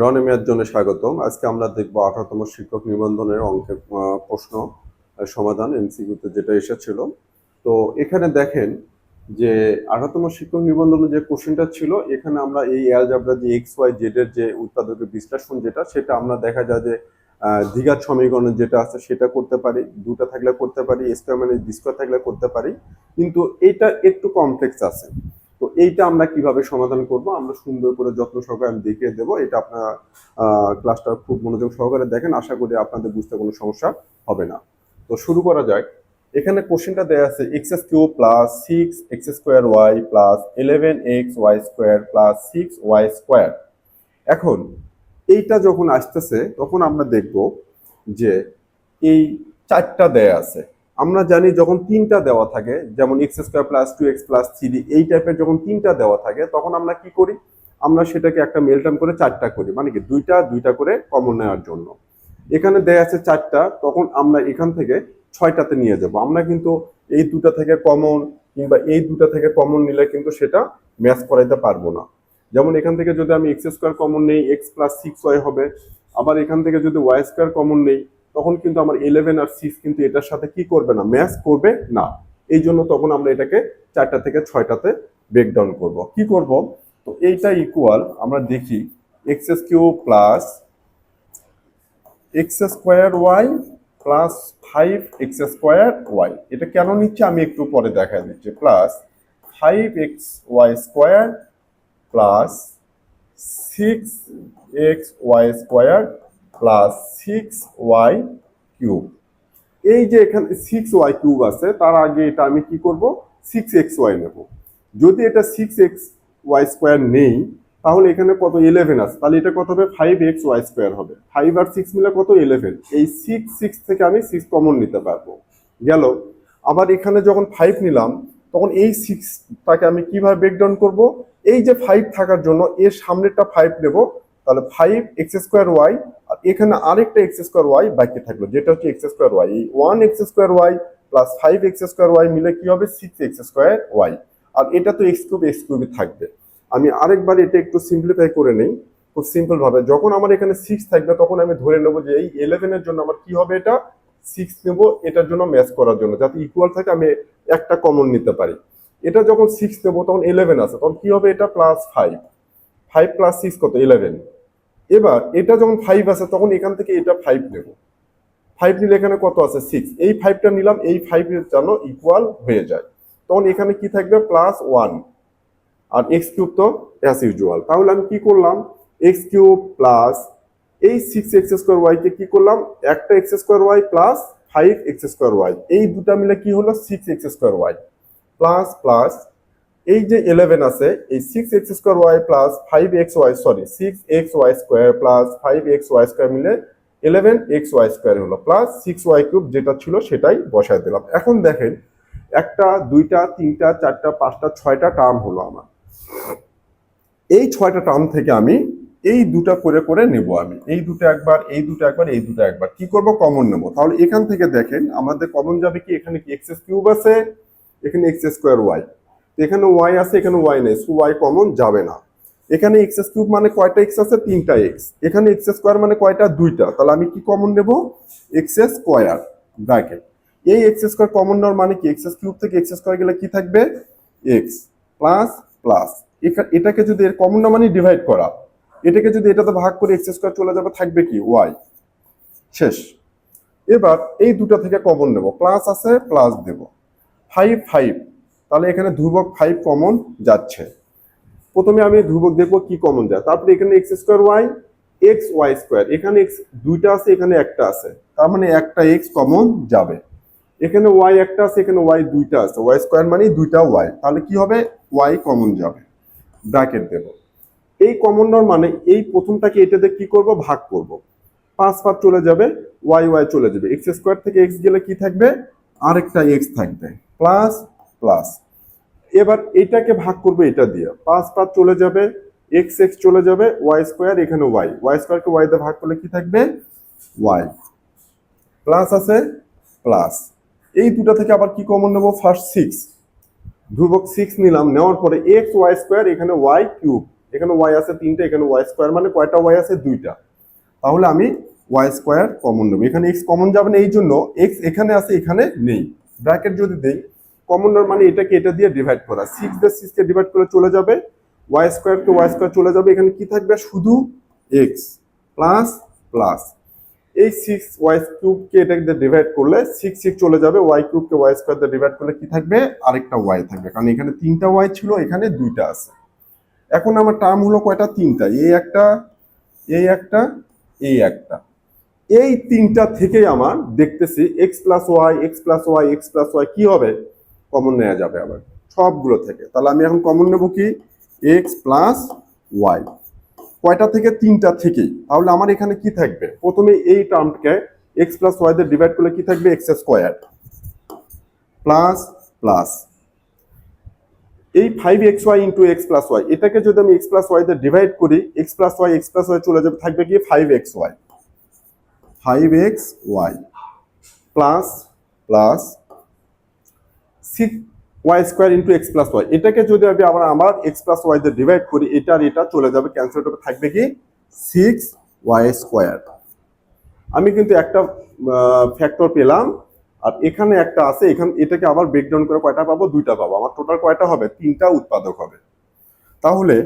রনে মেয়ার জন্য স্বাগতম। আজকে আমরা দেখব আঠারোতম শিক্ষক নিবন্ধনের অঙ্কের প্রশ্ন সমাধান এমসিকিউতে যেটা এসেছিল। তো এখানে দেখেন যে আঠারোতম শিক্ষক নিবন্ধনের যে কোশ্চেনটা ছিল, এখানে আমরা এই অ্যালজাবরা যে এক্স ওয়াই জেড এর যে উৎপাদকের বিশ্লেষণ যেটা, সেটা আমরা দেখা যায় যে দ্বিঘাত সমীকরণ যেটা আছে সেটা করতে পারি, দুটো থাকলে করতে পারি স্কোয়ার মানে স্কোয়ার থাকলে করতে পারি। কিন্তু এটা একটু কমপ্লেক্স আছে। তো এইটা আমরা কীভাবে সমাধান করব? আমরা সুন্দর করে যত্ন সহকারে আমি দেখিয়ে দেবো। এটা আপনারা ক্লাসটা খুব মনোযোগ সহকারে দেখেন। আশা করি আপনাদের বুঝতে কোনো সমস্যা হবে না। তো শুরু করা যাক। এখানে কোশ্চেনটা দেওয়া আছে x s q plus six x square y plus eleven x y square plus six y square এখন, এইটা যখন আসতেছে, তখন আমরা দেখব যে এই চারটা দেয়া আছে। আমরা জানি যখন তিনটা দেওয়া থাকে, যেমন x square plus two x plus three এই টাইপের যখন তিনটা দেওয়া থাকে, তখন আমরা কি করি? আমরা সেটাকে একটা মেলটাম করে চারটা করি মানে কি দুইটা দুইটা করে কমন নেওয়ার জন্য। এখানে দেয়া আছে চারটা, তখন আমরা এখান থেকে ছয়টাতে নিয়ে যাব। আমরা কিন্তু এই দুটা থেকে কমন কিংবা এই দুটা থেকে কমন নিলে কিন্তু সেটা ম্যাচ করাইতে পারব না। যেমন এখান থেকে যদি আমি এক্স স্কোয়ার কমন নেই এক্স প্লাস সিক্স ওয়াই হবে, আবার এখান থেকে যদি ওয়াই স্কোয়ার কমন নেই তখন কিন্তু আমার ইলেভেন আর সিক্স কিন্তু এটার সাথে কি করবে না? ম্যাচ করবে না। এই জন্য তখন আমরা এটাকে চারটা থেকে ছয়টাতে ব্রেকডাউন করব। কি করব? তো এইটা ইকুয়াল আমরা দেখি x s q plus x square y plus five x square y এটা কেন নিচ্ছে? আমি একটু পরে দেখা দিচ্ছি। Plus five x y square plus six x y square plus six y cube এই যে এখানে সিক্স ওয়াই কিউব আছে, তার আগে এটা আমি কি করব? সিক্স এক্স ওয়াই নেব। যদি এটা সিক্স এক্স ওয়াই স্কোয়ার নেই, তাহলে এখানে কত? ইলেভেন আছে। তাহলে এটা কত হবে? ফাইভ এক্স ওয়াই স্কোয়ার হবে। ফাইভ আর সিক্স মিলে কত? ইলেভেন এই সিক্স সিক্স থেকে আমি সিক্স কমন নিতে পারব। গেল। আবার এখানে যখন ফাইভ নিলাম, তখন এই সিক্সটাকে আমি কীভাবে ব্রেকডাউন করব? এই যে ফাইভ থাকার জন্য, এর সামনেরটা ফাইভ নেব। তাহলে ফাইভ এক্স স্কোয়ার ওয়াই আর এখানে আরেকটা এক্স স্কোয়ার ওয়াই বাকি থাকল, যেটা হচ্ছে এক্স স্কোয়ার ওয়াই এই one x square y plus five x square y মিলে কি হবে? সিক্স এক্স স্কোয়ার ওয়াই আর এটা তো এক্স কিউব এক্স কিউবই থাকবে। আমি আরেকবার এটা একটু সিম্পলিফাই করে নেই, খুব সিম্পল ভাবে। যখন আমার এখানে সিক্স থাকবে, তখন আমি ধরে নেব যে এই ইলেভেনের জন্য আমার কি হবে এটা? সিক্স নেব, এটার জন্য ম্যাচ করার জন্য। যাতে ইকুয়াল থাকে, আমি একটা কমন নিতে পারি। এটা যখন সিক্স নেব, তখন ইলেভেন আছে তখন কি হবে এটা? Plus five five plus six কত? ইলেভেন এবার এটা যখন ফাইভ আছে তখন এখান থেকে এটা ফাইভ নেব। ফাইভ নিলে এখানে কত আছে? সিক্স এই ফাইভটা নিলাম, এই ফাইভের যেন ইকুয়াল হয়ে যায়। তখন এখানে কি থাকবে? প্লাস ওয়ান আর এক্স কিউব তো অ্যাজ ইউজুয়াল তাহলে আমি কি করলাম? এক্স কিউব প্লাস এই সিক্স এক্স স্কোয়ার ওয়াইকে কি করলাম? একটা x square y plus five x square y এই দুটা মিলে কি হলো? Six x square y plus plus এই যে ইলেভেন আছে, এই six x square y plus five x y sorry six x y square plus five x y square মিলে ইলেভেন এক্স ওয়াই স্কোয়ার হলো প্লাস সিক্স ওয়াই কিউব যেটা ছিল সেটাই বসায় দিলাম। এখন দেখেন, একটা, দুইটা, তিনটা, চারটা, পাঁচটা, ছয়টা টার্ম হলো আমার। এই ছয়টা টার্ম থেকে আমি এই দুটা করে করে নেব আমি। এই দুটো একবার, এই দুটো একবার, এই দুটো একবার। কি করব? কমন নেব। তাহলে এখান থেকে দেখেন, আমাদের কমন যাবে কি? এখানে কি এক্স কিউব আছে? এখানে এক্স স্কোয়ার ওয়াই এখানে ওয়াই আছে, এখানে ওয়াই নেই ওয়াই কমন যাবে না। এখানে এক্স এস কিউব মানে কয়টা এক্স আছে? তিনটা এক্স এখানে এক্স স্কোয়ার মানে কয়টা? দুইটা। তাহলে আমি কি কমন নেব? এক্স এস স্কোয়ার ব্র্যাকেট এই এক্স স্কোয়ার কমন নেওয়ার মানে কি? এক্স কিউব থেকে এক্স স্কোয়ার গেলে কি থাকবে? এক্স প্লাস প্লাস এটাকে যদি এর কমন না মানে ডিভাইড করা। এটাকে যদি এটাতে ভাগ করে এক্স স্কোয়ার চলে যাবে, থাকবে কি? ওয়াই শেষ। এবার এই দুটা থেকে কমন নেব। প্লাস আছে প্লাস দেব। ফাইভ ফাইভ তাহলে এখানে ধ্রুবক ফাইভ কমন যাচ্ছে। প্রথমে আমি ধ্রুবক দেখব কি কমন যায়। তারপরে এখানে x square y x y square এখানে এক্স দুইটা আছে, এখানে একটা আছে। তার মানে একটা এক্স কমন যাবে। এখানে ওয়াই একটা আছে, এখানে ওয়াই দুইটা আছে। ওয়াই স্কোয়ার মানে দুইটা ওয়াই তাহলে কি হবে? ওয়াই কমন যাবে। ব্র্যাকেট দেব। এই কমন নেওয়ার মানে এই প্রথমটাকে এটাতে কি করব? ভাগ করব। পাঁচ পাঁচ চলে যাবে ওয়াই ওয়াই চলে যাবে। এক্স স্কোয়ার থেকে এক্স গেলে কি থাকবে? আরেকটা এক্স থাকবে। প্লাস প্লাস এবার এটাকে ভাগ করবে এটা দিয়ে। পাঁচ পাঁচ চলে যাবে এক্স এক্স চলে যাবে ওয়াই স্কোয়ার এখানে ওয়াই ওয়াই স্কোয়ারকে ওয়াই দিয়ে ভাগ করলে কি থাকবে? ওয়াই প্লাস আছে প্লাস এই দুটা থেকে আবার কি কমন নেব? ফার্স্ট সিক্স ধ্রুবক সিক্স নিলাম, নেওয়ার পরে এক্স ওয়াই স্কোয়ার এখানে ওয়াই কিউব এখানে ওয়াই আছে তিনটা, এখানে ওয়াই স্কোয়ার মানে কয়টা ওয়াই আছে? দুইটা। তাহলে আমি ওয়াই স্কোয়ার কমন নেব। এখানে এক্স কমন যাবে না, এই জন্য এক্স এখানে আছে, এখানে নেই। ব্র্যাকেট যদি দেই কমন মানে এটাকে এটা দিয়ে ডিভাইড করা। সিক্স দিয়ে সিক্সকে ডিভাইড করে চলে যাবে। ওয়াই স্কোয়ারকে ওয়াই স্কোয়ার চলে যাবে। এখানে কি থাকবে? শুধু এক্স প্লাস প্লাস এই সিক্স ওয়াই কিউবকে এটাকে দিয়ে ডিভাইড করলে সিক্স সিক্স চলে যাবে। ওয়াই কিউবকে ওয়াই স্কোয়ার দিয়ে ডিভাইড করলে কি থাকবে? আরেকটা ওয়াই থাকবে। কারণ এখানে তিনটা ওয়াই ছিল, এখানে দুইটা আছে। এখন আমার টার্ম হলো কয়টা? তিনটা। এই একটা এই একটা এই একটা। এই তিনটা থেকেই আমার দেখতেছি x plus y x plus y x plus y কি হবে? কমন নেওয়া যাবে আবার, সবগুলো থেকে। তাহলে আমি এখন কমন নেব কি? এক্স প্লাস ওয়াই কয়টা থেকে? তিনটা থেকেই। তাহলে আমার এখানে কি থাকবে? প্রথমে এই টার্মকে এক্স প্লাস ওয়াই দিয়ে ডিভাইড করলে কি থাকবে? এক্স স্কোয়ার প্লাস প্লাস এই five x y into x plus y এটাকে যদি আমি এক্স প্লাস ওয়াই দিয়ে ডিভাইড করি x plus y x plus y চলে যাবে, থাকবে কি? Five x y five x y plus plus six y square into x plus y এটাকে যদি আমি আবার আমার এক্স প্লাস ওয়াই দিয়ে ডিভাইড করি, এটা আর এটা চলে যাবে ক্যান্সেল হবে থাকবে কি? সিক্স ওয়াই স্কোয়ার আমি কিন্তু একটা ফ্যাক্টর পেলাম, আর এখানে একটা আছে, এখান, এটাকে আবার ব্রেকডাউন করে কয়টা পাবো? দুইটা পাবো। আমার টোটাল কয়টা হবে? তিনটা উৎপাদক হবে। তাহলে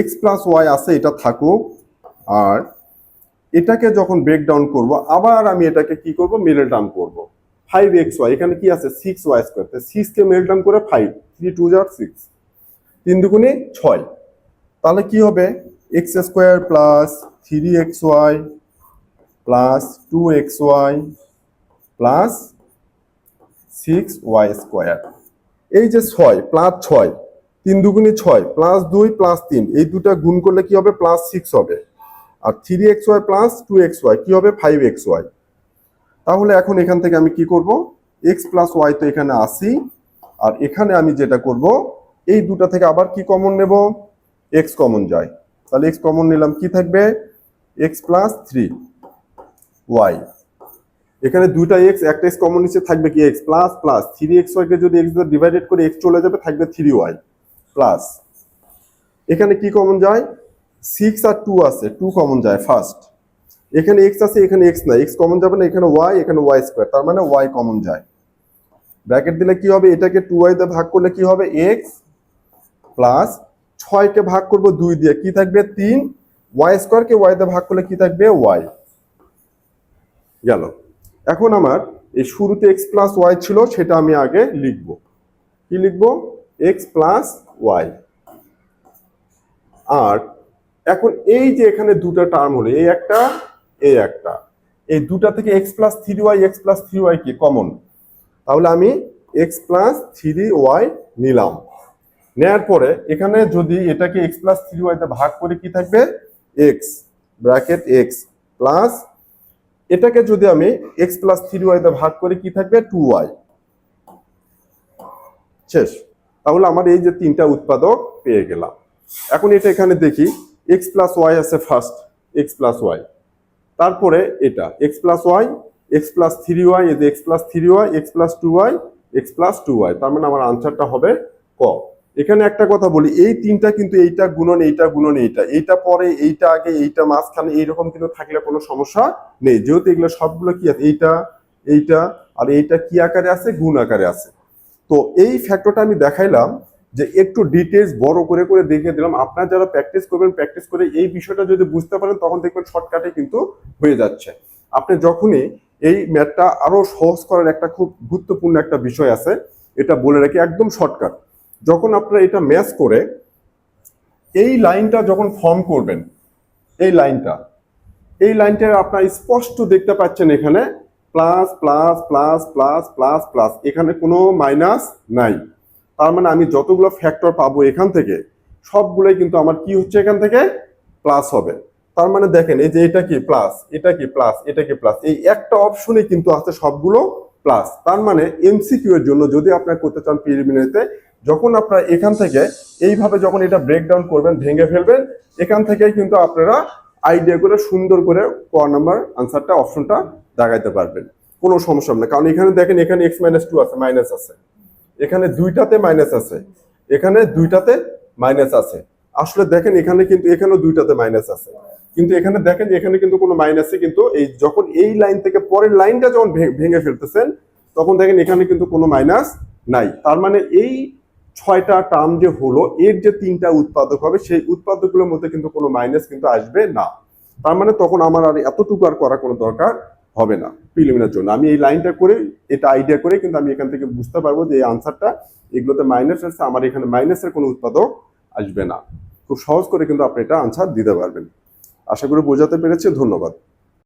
এক্স প্লাস ওয়াই আছে, এটা থাকুক, আর এটাকে যখন ব্রেকডাউন করব, আবার আমি এটাকে কি করব? মিডল টার্ম করব। ফাইভ এক্স ওয়াই এখানে কি আছে? সিক্স ওয়াই স্কোয়ার তাই সিক্সকে মিডল টার্ম করে ফাইভ থ্রি টু জার সিক্স তিন দুগুণে ছয়। তাহলে কি হবে? X square plus three x y plus two x y plus six y square এই যে ছয় প্লাস ছয়, তিন দুগুণে ছয় প্লাস দুই প্লাস তিন, এই দুটা গুণ করলে কি হবে? প্লাস সিক্স হবে। আর three x y plus two x y কি হবে? ফাইভ এক্স ওয়াই তাহলে এখন এখান থেকে আমি কি করব? এক্স প্লাস ওয়াই তো এখানে আসি আর এখানে আমি যেটা করব, এই দুটা থেকে আবার কি কমন নেব? এক্স কমন যায়। তাহলে এক্স কমন নিলাম কি থাকবে? এক্স প্লাস থ্রি ওয়াই এখানে দুইটা এক্স একটা এক্স কমন নিচে থাকবে কি? X plus plus three x ওয়াইকে যদি এক্স দিয়ে ডিভাইডেড করে এক্স চলে যাবে, থাকবে থ্রি ওয়াই প্লাস এখানে কি কমন যায়? সিক্স আর টু আছে টু কমন যায় ফার্স্ট এখানে এক্স আছে, এখানে এক্স নাই। এক্স কমন যাবে না, এখানে ওয়াই এখানে ওয়াই স্কোয়ার তার মানে ওয়াই কমন যায়। ব্র্যাকেট দিলে কি হবে? এটাকে টু ওয়াই দিয়ে ভাগ করলে কি হবে? এক্স প্লাস ছয়কে ভাগ করব দুই দিয়ে। কি থাকবে? তিন। ওয়াই স্কোয়ারকে ওয়াই দিয়ে ভাগ করলে কি থাকবে? ওয়াই গেল। এখন আমার এই শুরুতে এক্স প্লাস ওয়াই ছিল, সেটা আমি আগে লিখব। কি লিখব? এক্স প্লাস ওয়াই আর এখন এই যে এখানে দুটো টার্ম হলো, এই একটা এই একটা। এই দুটা থেকে x plus three y x plus three y কি? কমন তাহলে আমি এক্স প্লাস থ্রি ওয়াই নিলাম। নেয়ার পরে এখানে যদি এটাকে এক্স প্লাস থ্রি ওয়াইতে ভাগ করে কি থাকবে? এক্স ব্র্যাকেট এক্স প্লাস এটাকে যদি আমি এক্স প্লাস থ্রি ওয়াইতে ভাগ করে কি থাকবে? টু ওয়াই শেষ। তাহলে আমার এই যে তিনটা উৎপাদক পেয়ে গেলাম। এখন এটা এখানে দেখি। এক্স প্লাস ওয়াই আছে ফার্স্ট এক্স প্লাস ওয়াই তারপরে এটা x plus y x plus three y এই যে x plus three y x plus two y x plus two y তার মানে আমার আনসারটা হবে ক। এখানে একটা কথা বলি, এই তিনটা কিন্তু এইটা গুণন এইটা গুণন, এইটা। এইটা পরে, এইটা আগে, এইটা মাঝখানে, এইরকম কিন্তু থাকলে কোনো সমস্যা নেই। যেহেতু এগুলো সবগুলো কি আছে? এইটা এইটা, আর এইটা কি আকারে আছে? গুণ আকারে আছে। তো এই ফ্যাক্টরটা আমি দেখাইলাম যে একটু ডিটেলস বড় করে করে দেখিয়ে দিলাম। আপনারা যারা প্র্যাকটিস করবেন প্র্যাকটিস করে এই বিষয়টা যদি বুঝতে পারেন, তখন দেখবেন শর্টকাটে কিন্তু হয়ে যাচ্ছে। আপনি যখনই এই ম্যাথটা আরও সহজ করার একটা খুব গুরুত্বপূর্ণ একটা বিষয় আছে, এটা বলে রাখি একদম শর্টকাট যখন আপনারা এটা ম্যাচ করে, এই লাইনটা যখন ফর্ম করবেন, এই লাইনটা এই লাইনটা আপনারা স্পষ্ট দেখতে পাচ্ছেন এখানে plus plus plus plus plus plus এখানে কোনো মাইনাস নাই। তার মানে আমি যতগুলো ফ্যাক্টর পাবো এখান থেকে, সবগুলোই কিন্তু আমার কি হচ্ছে এখান থেকে? প্লাস হবে। তার মানে দেখেন, এই যে এটা কি প্লাস এটা কি প্লাস এটা কি প্লাস এই একটা অপশনে কিন্তু আছে সবগুলো প্লাস তার মানে এমসিকিউ এর জন্য যদি আপনারা করতে চান প্রিলিমিনারিতে যখন আপনারা এখান থেকে এইভাবে যখন এটা ব্রেকডাউন করবেন, ভেঙে ফেলবেন, এখান থেকেই কিন্তু আপনারা আইডিয়া করে সুন্দর করে ক নাম্বার আনসারটা অপশনটা দেখাইতে পারবেন। কোনো সমস্যা না। কারণ এখানে দেখেন, এখানে এক্স মাইনাস টু আছে মাইনাস আছে। এখানে দুইটাতে মাইনাস আছে। এখানে দুইটাতে মাইনাস আছে। আসলে দেখেন এখানে কিন্তু, এখানেও দুইটাতে মাইনাস আছে। কিন্তু এখানে দেখেন, এখানে কিন্তু কোনো মাইনাসে কিন্তু এই যখন এই লাইন থেকে পরের লাইনটা যখন ভেঙে ফেলতেছেন, তখন দেখেন এখানে কিন্তু কোনো মাইনাস নাই। তার মানে এই ছয়টা টার্ম যে হলো, এর যে তিনটা উৎপাদক হবে, সেই উৎপাদকগুলোর মধ্যে কিন্তু কোনো মাইনাস কিন্তু আসবে না। তার মানে তখন আমার আর এতটুকু আর করার কোনো দরকার হবে না প্রিলিমিনার জন্য। আমি এই লাইনটা করে, এটা আইডিয়া করে কিন্তু আমি এখান থেকে বুঝতে পারব যে এই আনসারটা এগুলোতে মাইনাস আসছে আমার এখানে মাইনাসের কোনো উৎপাদক আসবে না। খুব সহজ করে কিন্তু আপনি এটা আনসার দিতে পারবেন। আশা করি বোঝাতে পেরেছি, ধন্যবাদ।